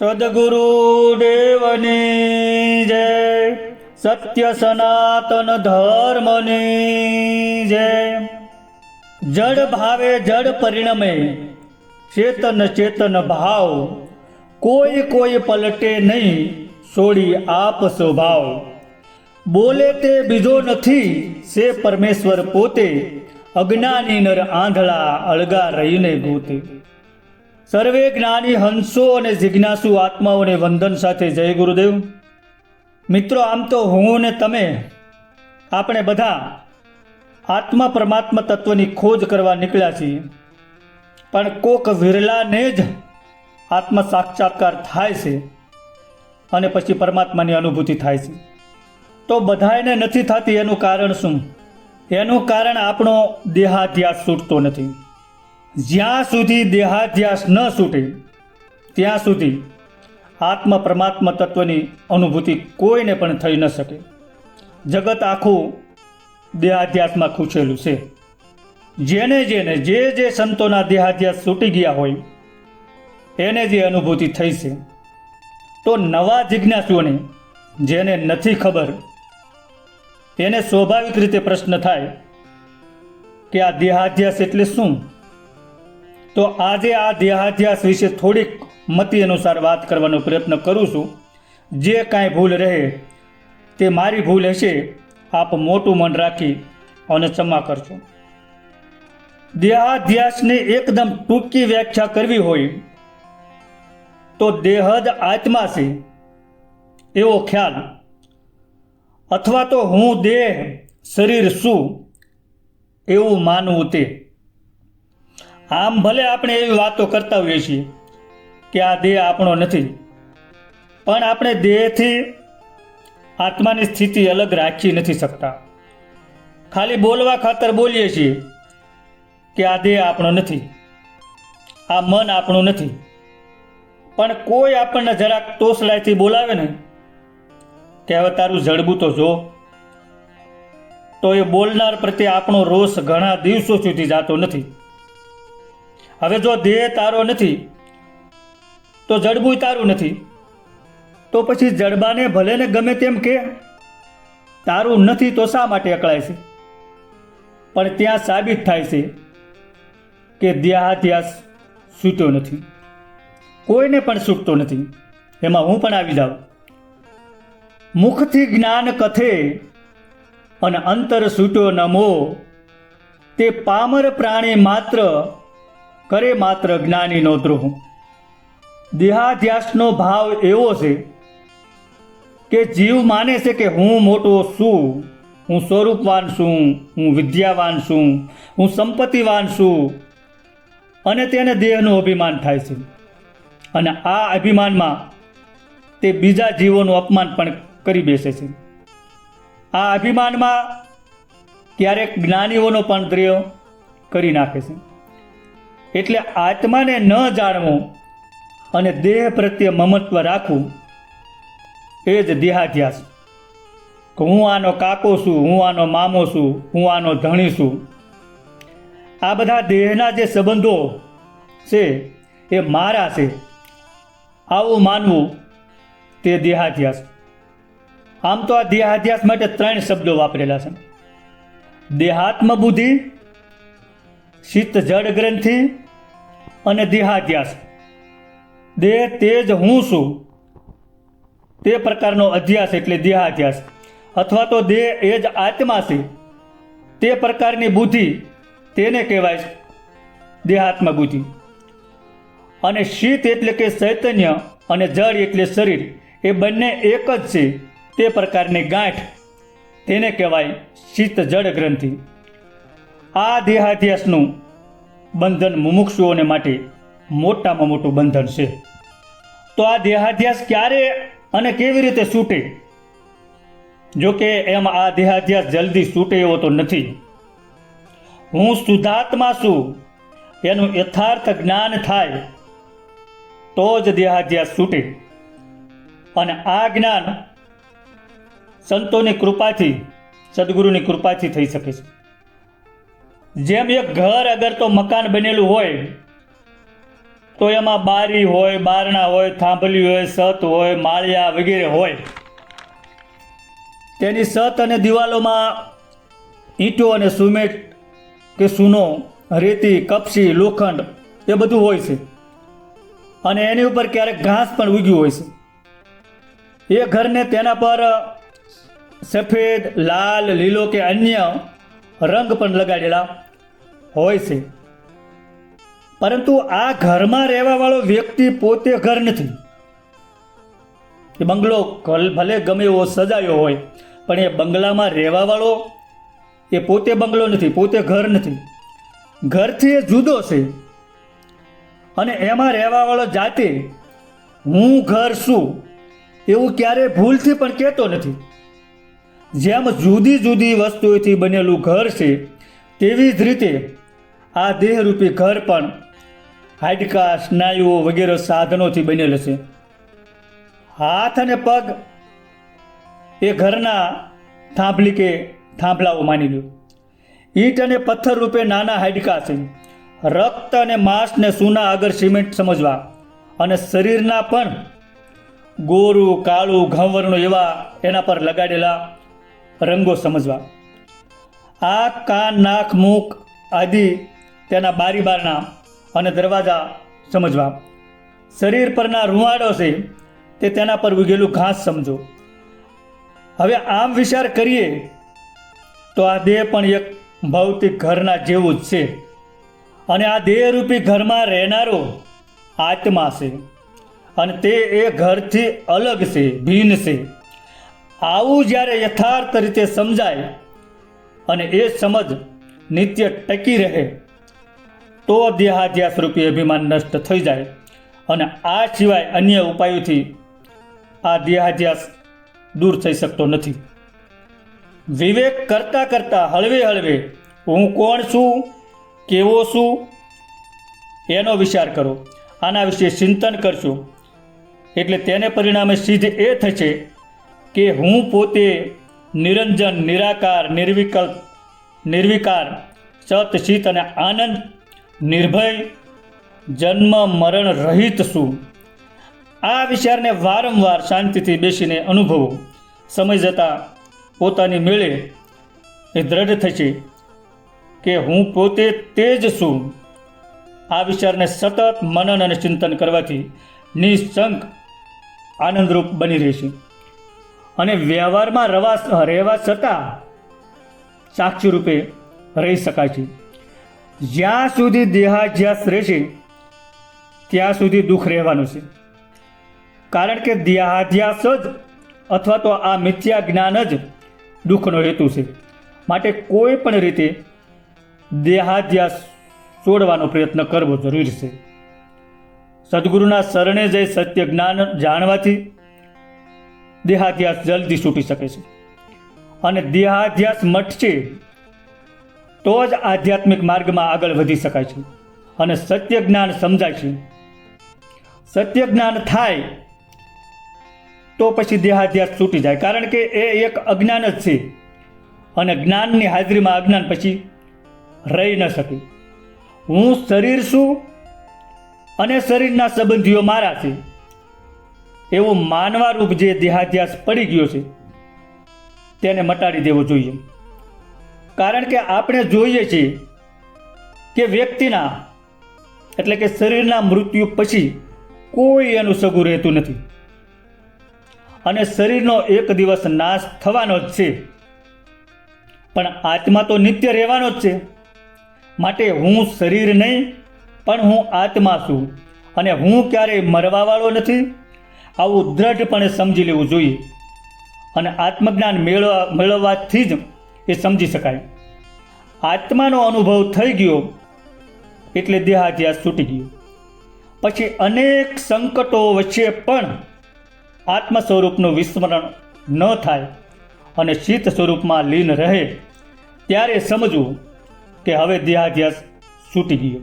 સદગુરુ દેવની જય સત્ય સનાતન ધર્મની જય જડ ભાવે જડ પરિણમે ચેતન ચેતન ભાવ કોઈ કોઈ પલટે નહીં છોડી આપ સ્વભાવ બોલે તે બીજો નથી સે પરમેશ્વર પોતે અજ્ઞાની નર આંધળા અળગા રહીને ગોતે સર્વે જ્ઞાની હંસો અને જિજ્ઞાસુ આત્માઓને વંદન સાથે જય ગુરુદેવ. મિત્રો, આમ તો હું ને તમે આપણે બધા આત્મા પરમાત્મા તત્વની ખોજ કરવા નીકળ્યા છીએ. પણ કોક વિરલાને જ આત્મ સાક્ષાત્કાર થાય છે અને પછી પરમાત્માની અનુભૂતિ થાય છે. તો બધાને નથી થતી એનું કારણ શું? એનું કારણ આપણો દેહાધ્યાસ છૂટતો નથી. જ્યાં સુધી દેહાધ્યાસ ન છૂટે, ત્યાં સુધી આત્મ પરમાત્મા તત્વની અનુભૂતિ કોઈને પણ થઈ ન શકે. જગત આખું દેહાધ્યાસમાં ખૂંચેલું છે. જેને જેને જે જે સંતોના દેહાધ્યાસ છૂટી ગયા હોય, એને જે અનુભૂતિ થઈ છે, તો નવા જિજ્ઞાસુઓને જેને નથી ખબર, એને સ્વાભાવિક રીતે પ્રશ્ન થાય કે આ દેહાધ્યાસ એટલે શું? તો આજે આ દેહાધ્યાસ વિશે થોડીક મતિ અનુસાર વાત કરવાનો પ્રયત્ન કરું છું. જે કાંઈ ભૂલ રહે તે મારી ભૂલ હશે, આપ મોટું મન રાખી અને ક્ષમા કરશો દેહાધ્યાસને એકદમ ટૂંકી વ્યાખ્યા કરવી હોય તો દેહ જ આત્મા છે, એવો ખ્યાલ. અથવા તો હું દેહ, શરીર શું એવું માનવું તે. આમ ભલે આપણે એવી વાતો કરતા હોઈએ છીએ કે આ દેહ આપણો નથી, પણ આપણે દેહથી આત્માની સ્થિતિ અલગ રાખી નથી શકતા. ખાલી બોલવા ખાતર બોલીએ છીએ કે આ દેહ આપણો નથી, આ મન આપણું નથી. પણ કોઈ આપણને જરાક તોસલાઈથી બોલાવે ને, કે હવે તારું જડબું તો જો, તો એ બોલનાર પ્રત્યે આપણો રોષ ઘણા દિવસો સુધી જાતો નથી. હવે જો દેહ તારો નથી, તો જડબું તારું નથી. તો પછી જડબાને ભલે ને ગમે તેમ કે, તારું નથી તો શા માટે અકળાય છે? પણ ત્યાં સાબિત થાય છે કે દેહાધ્યાસ છૂટ્યો નથી. કોઈને પણ છૂટતો નથી. એમાં હું પણ આવી જાઉં. મુખથી જ્ઞાન કથે અને અંતર છૂટ્યો નમો, તે પામર પ્રાણી માત્ર કરે માત્ર જ્ઞાનીનો દ્રોહ. દેહાધ્યાસનો ભાવ એવો છે કે જીવ માને છે કે હું મોટો છું, હું સ્વરૂપવાન છું, હું વિદ્યાવાન છું, હું સંપત્તિવાન છું. અને તેને દેહનું અભિમાન થાય છે. અને આ અભિમાનમાં તે બીજા જીવોનું અપમાન પણ કરી બેસે છે. આ અભિમાનમાં ક્યારેક જ્ઞાનીઓનો પણ દ્રેય કરી નાખે છે. એટલે આત્માને ન જાણવો અને દેહ પ્રત્યે મમત્વ રાખવું, એ જ દેહાધ્યાસ. હું આનો કાકો છું, હું આનો મામો છું, હું આનો ધણી છું. આ બધા દેહના જે સંબંધો છે, એ મારા છે. આવું માનવું તે દેહાધ્યાસ. આમ તો આ દેહાધ્યાસ માટે ત્રણ શબ્દો વાપરેલા છે. દેહાત્મ બુદ્ધિ શીત જળ ગ્રંથિ અને દેહાધ્યાસ. દેહ તે જ હું છું. તે પ્રકારનો અધ્યાસ એટલે દેહાધ્યાસ. અથવા તો દેહ એ જ આત્મા છે. તે પ્રકારની બુદ્ધિ તેને કહેવાય દેહાત્મ બુદ્ધિ. અને શીત એટલે કે ચૈતન્ય અને જળ એટલે શરીર, એ બંને એક જ છે. તે પ્રકારની ગાંઠ તેને કહેવાય શીત જળ ગ્રંથિ. આ દેહાધ્યાસનું બંધન મુમુક્ષુઓને માટે મોટામાં મોટું બંધન છે. તો આ દેહાધ્યાસ ક્યારે અને કેવી રીતે છૂટે જો કે એમ આ દેહાધ્યાસ જલ્દી છૂટે એવો તો નથી. હું શુદ્ધાત્મા છું, એનું યથાર્થ જ્ઞાન થાય, તો જ દેહાધ્યાસ છૂટે અને આ જ્ઞાન સંતોની કૃપાથી, સદગુરુની કૃપાથી થઈ શકે છે. જેમ એક ઘર અગર તો મકાન બનેલું હોય, તો એમાં બારી હોય, બારણા હોય, થાંભલી હોય, સત હોય, માળિયા વગેરે હોય. તેની સત અને દિવાલોમાં ઈંટો અને સુમેટ કે સૂનો, રેતી, કપસી, લોખંડ એ બધું હોય છે. અને એની ઉપર ક્યારેક ઘાસ પણ ઉગ્યું હોય છે. એ ઘરને તેના પર સફેદ, લાલ, લીલો કે અન્ય રંગ પણ લગાડેલા હોય છે. પરંતુ આ ઘરમાં રહેવાવાળો વ્યક્તિ પોતે ઘર નથી. એ બંગલો ભલે ગમે એવો સજાયો હોય, પણ એ બંગલામાં રહેવાવાળો એ પોતે બંગલો નથી, પોતે ઘર નથી. ઘરથી એ જુદો છે. અને એમાં રહેવાવાળો જાતે, હું ઘર છું. એવું ક્યારેય ભૂલથી પણ કહેતો નથી. જેમ જુદી જુદી વસ્તુઓથી બનેલું ઘર છે, તેવી જ રીતે આ દેહરૂપી ઘર પણ હાડકા, સ્નાયુઓ વગેરે સાધનોથી બનેલ છે. હાથ અને પગ એ ઘરના થાંભલી કે થાંભલાઓ માની લો ઈંટ અને પથ્થર રૂપે નાના હાડકા છે. રક્ત અને માંસને સૂના આગળ સિમેન્ટ સમજવા અને શરીરના પણ ગોરું, કાળું ઘઉંવર્ણો એવા એના પર લગાડેલા રંગો સમજવા. આ કાન, નાક મુખ આદિ તેના બારી બારના અને દરવાજા સમજવા. શરીર પરના રૂવાડો છે, તે તેના પર ઉગેલું ઘાસ સમજો. હવે આમ વિચાર કરીએ, તો આ દેહ પણ એક ભૌતિક ઘરના જેવું જ છે. અને આ દેહરૂપી ઘરમાં રહેનારો આત્મા છે. અને તે એ ઘરથી અલગ છે, ભિન્ન છે. આવું જ્યારે યથાર્થ રીતે સમજાય, અને એ સમજ નિત્ય ટકી રહે તો દેહાધ્યાસ રૂપી અભિમાન નષ્ટ થઈ જાય. અને આ સિવાય અન્ય ઉપાયોથી આ દેહાધ્યાસ દૂર થઈ શકતો નથી. વિવેક કરતાં કરતાં હળવે હળવે હું કોણ છું, કેવો છું, એનો વિચાર કરો. આના વિશે ચિંતન કરશો એટલે તેને પરિણામે સિદ્ધ એ થશે કે હું પોતે નિરંજન, નિરાકાર, નિર્વિકલ્પ, નિર્વિકાર, સત, શીત અને આનંદ નિર્ભય, જન્મ, મરણ રહિત શું? આ વિચારને વારંવાર શાંતિથી બેસીને અનુભવો. સમય જતાં પોતાની મેળે એ દ્રઢ થશે કે હું પોતે તે જ છું. આ વિચારને સતત મનન અને ચિંતન કરવાથી નિઃશંક આનંદરૂપ બની રહેશે અને વ્યવહારમાં રવા રહેવા છતાં સાક્ષી રૂપે રહી શકાય છે. જ્યાં સુધી દેહાધ્યાસ રહેશે, ત્યાં સુધી દુઃખ રહેવાનું છે. કારણ કે દેહાધ્યાસ જ અથવા તો આ મિથ્યા જ્ઞાન જ દુઃખનો હેતુ છે. માટે કોઈ પણ રીતે દેહાધ્યાસ છોડવાનો પ્રયત્ન કરવો જરૂરી છે. સદગુરુના શરણે જઈ સત્ય જ્ઞાન જાણવાથી દેહાધ્યાસ જલ્દી છૂટી શકે છે. અને દેહાધ્યાસ મટશે તો જ આધ્યાત્મિક માર્ગમાં આગળ વધી શકાય છે. અને સત્ય જ્ઞાન સમજાય છે. સત્ય જ્ઞાન થાય તો પછી દેહાધ્યાસ છૂટી જાય. કારણ કે એ એક અજ્ઞાન જ છે. અને જ્ઞાનની હાજરીમાં અજ્ઞાન પછી રહી ન શકે. હું શરીર છું અને શરીરના સંબંધીઓ મારા છે. એવો માનવા રૂપ જે દેહાધ્યાસ પડી ગયો છે, તેને મટાડી દેવો જોઈએ. કારણ કે આપણે જોઈએ છીએ કે વ્યક્તિના, એટલે કે શરીરના મૃત્યુ પછી કોઈ એનું સગું રહેતું નથી. અને શરીરનો એક દિવસ નાશ થવાનો જ છે. પણ આત્મા તો નિત્ય રહેવાનો જ છે. માટે હું શરીર નહીં, પણ હું આત્મા છું. અને હું ક્યારેય મરવાવાળો નથી. આવું દ્રઢપણે સમજી લેવું જોઈએ. અને આત્મજ્ઞાન મેળવવા મેળવવાથી જ એ સમજી શકાય. આત્માનો અનુભવ થઈ ગયો એટલે દેહાધ્યાસ છૂટી ગયો. પછી અનેક સંકટો વચ્ચે પણ આત્મ સ્વરૂપનું વિસ્મરણ ન થાય અને ચિત્ત સ્વરૂપમાં લીન રહે ત્યારે સમજવું કે હવે દેહાધ્યાસ છૂટી ગયો.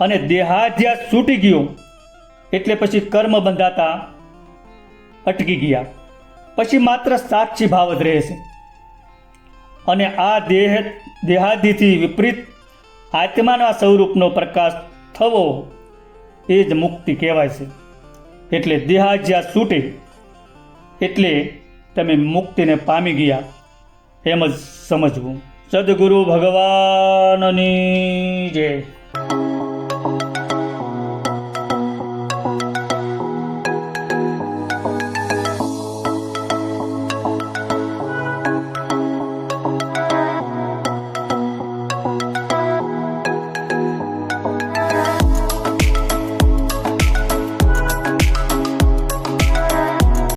અને દેહાધ્યાસ છૂટી ગયો એટલે પછી કર્મ બંધાતા અટકી ગયા. પછી માત્ર સાક્ષી ભાવ જ રહે છે અને આ દેહ દેહાદિથી વિપરીત આત્માના સ્વરૂપનો પ્રકાશ થવો એ જ મુક્તિ કહેવાય છે. એટલે દેહાજ્યા છૂટે, એટલે તમે મુક્તિને પામી ગયા એમ જ સમજવું. સદગુરુ ભગવાનની જય.